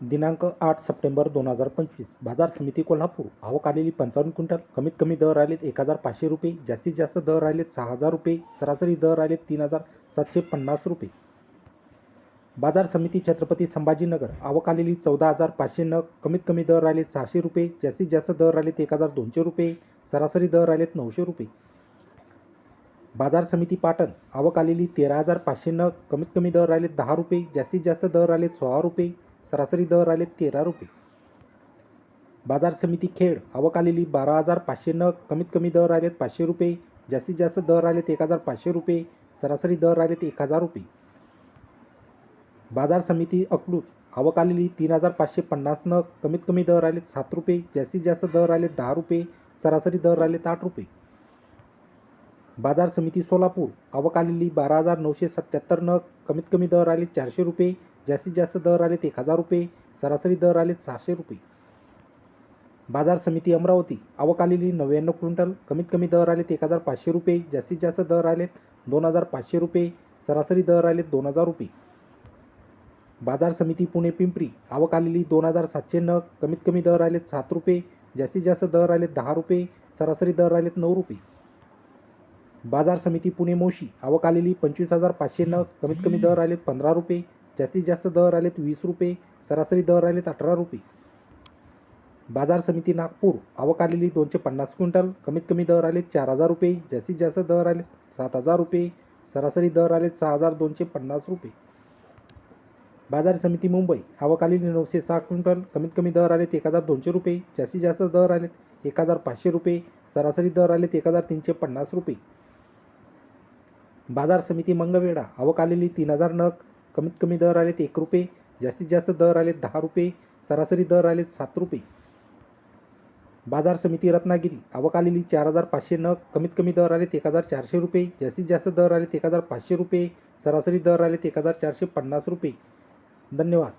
दिनांक आठ सप्टेंबर दोन हजार पंचवीस. बाजार समिती कोल्हापूर. आवक आलेली पंचावन्न क्विंटल. कमीत कमी दर आलेत एक हजार पाचशे रुपये. जास्तीत जास्त दर आलेत सहा हजार रुपये. सरासरी दर आलेत तीन हजार सातशे पन्नास रुपये. बाजार समिती छत्रपती संभाजीनगर. आवक आलेली चौदा हजार पाचशे नग. कमीत कमी दर आलेत सहाशे रुपये. जास्तीत जास्त दर आलेत एक हजार दोनशे रुपये. सरासरी दर आलेत नऊशे रुपये. बाजार समिती पाटण. आवक आलेली तेरा हजार पाचशे नग. कमीत कमी दर आलेत दहा रुपये. जास्तीत जास्त दर आलेत सोळा रुपये. सरासरी दर आले तेरा रुपये. बाजार समिती खेड आवक आलेली बारा हजार पाचशे नग कमीत कमी दर आलेत पाचशे रुपये जास्तीत जास्त दर आलेत एक हजार पाचशे रुपये सरासरी दर आलेत एक हजार रुपये. बाजार समिती अकलूज आवक आलेली तीन हजार पाचशे पन्नास नग कमीत कमी दर आलेत सात रुपये जास्तीत जास्त दर आलेत दहा रुपये सरासरी दर आलेत आठ रुपये. बाजार समिती सोलापूर अवकालेली बारा हजार नऊशे सत्याहत्तर नग कमीत कमी दर आले चारशे रुपये जास्तीत जास्त दर आलेत एक हजार रुपये सरासरी दर आलेत सहाशे रुपये. बाजार समिती अमरावती अवकालेली नव्याण्णव क्विंटल कमीत कमी दर आलेत एक हजार पाचशे रुपये जास्तीत जास्त दर आलेत दोन हजार पाचशे रुपये सरासरी दर आलेत दोन हजार रुपये. बाजार समिती पुणे पिंपरी आवक आलेली दोन हजार सातशे नग कमीत कमी दर आलेत सात रुपये जास्तीत जास्त दर आलेत दहा रुपये सरासरी दर आलेत नऊ रुपये. बाजार समिती पुणे मोशी. आवक आलेली पंचवीस हजार पाचशे नग. कमीत कमी दर आलेत पंधरा रुपये. जास्तीत जास्त दर आलेत वीस रुपये. सरासरी दर आलेत अठरा रुपये. बाजार समिती नागपूर. आवक आलेली दोनशे पन्नास क्विंटल. कमीत कमी दर आलेत चार हजार रुपये. जास्तीत जास्त दर आले सात हजार रुपये. सरासरी दर आलेत सहा हजार दोनशे पन्नास रुपये. बाजार समिती मुंबई. आवक आलेली नऊशे सहा क्विंटल. कमीत कमी दर आलेत एक हजार दोनशे रुपये. जास्तीत जास्त दर आलेत एक हजार पाचशे रुपये. सरासरी दर आलेत एक हजार तीनशे पन्नास रुपये. बाजार समिती मंगवेढा आवक आलेली तीन हजार नग. कमीत कमी दर आलेत एक रुपये. जास्तीत जास्त दर आलेत दहा रुपये. सरासरी दर आलेत सात रुपये. बाजार समिती रत्नागिरी. आवक आलेली चार हजार पाचशे नग. कमीत कमी दर आलेत एक हजार चारशे रुपये. जास्तीत जास्त दर आलेत एक हजार पाचशे रुपये. सरासरी दर आलेत एक हजार चारशे पन्नास रुपये. धन्यवाद.